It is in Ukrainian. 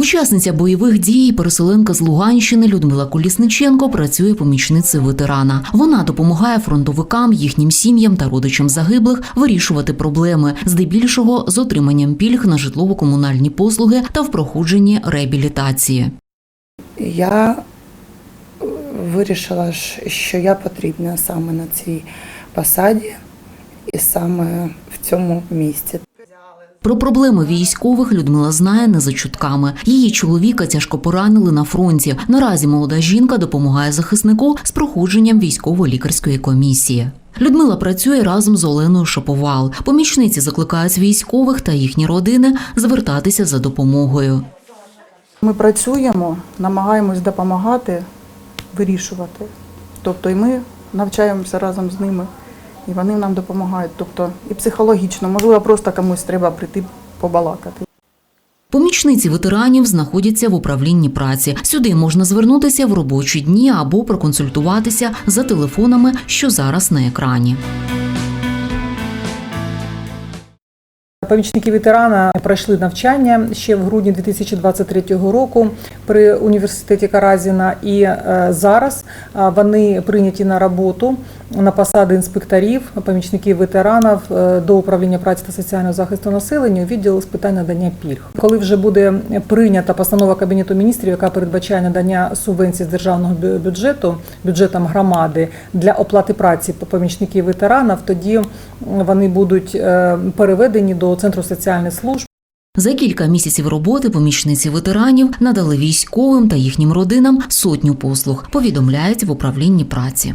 Учасниця бойових дій, переселенка з Луганщини Людмила Колісниченко працює помічницею ветерана. Вона допомагає фронтовикам, їхнім сім'ям та родичам загиблих вирішувати проблеми, здебільшого з отриманням пільг на житлово-комунальні послуги та в проходженні реабілітації. Я е, вирішила, що я потрібна саме на цій посаді і саме в цьому місці. Про проблеми військових Людмила знає не за чутками. Її чоловіка тяжко поранили на фронті. Наразі молода жінка допомагає захиснику з проходженням військово-лікарської комісії. Людмила працює разом з Оленою Шаповал. Помічниці закликають військових та їхні родини звертатися за допомогою. Ми працюємо, намагаємось допомагати, вирішувати. Тобто і ми навчаємося разом з ними, і вони нам допомагають. Тобто і психологічно, можливо, просто комусь треба прийти побалакати. Помічниці ветеранів знаходяться в управлінні праці. Сюди можна звернутися в робочі дні або проконсультуватися за телефонами, що зараз на екрані. Помічники ветерана пройшли навчання ще в грудні 2023 року при університеті Каразіна, і е, зараз е, вони прийняті на роботу на посади інспекторів, помічників ветеранів е, до управління праці та соціального захисту населення у відділу з питань надання пільг. Коли вже буде прийнята постанова кабінету міністрів, яка передбачає надання субвенцій з державного бюджету бюджетам громади для оплати праці помічників ветеранів, тоді вони будуть е, переведені до центру соціальних служб. За кілька місяців роботи помічниці ветеранів надали військовим та їхнім родинам сотню послуг, повідомляють в управлінні праці.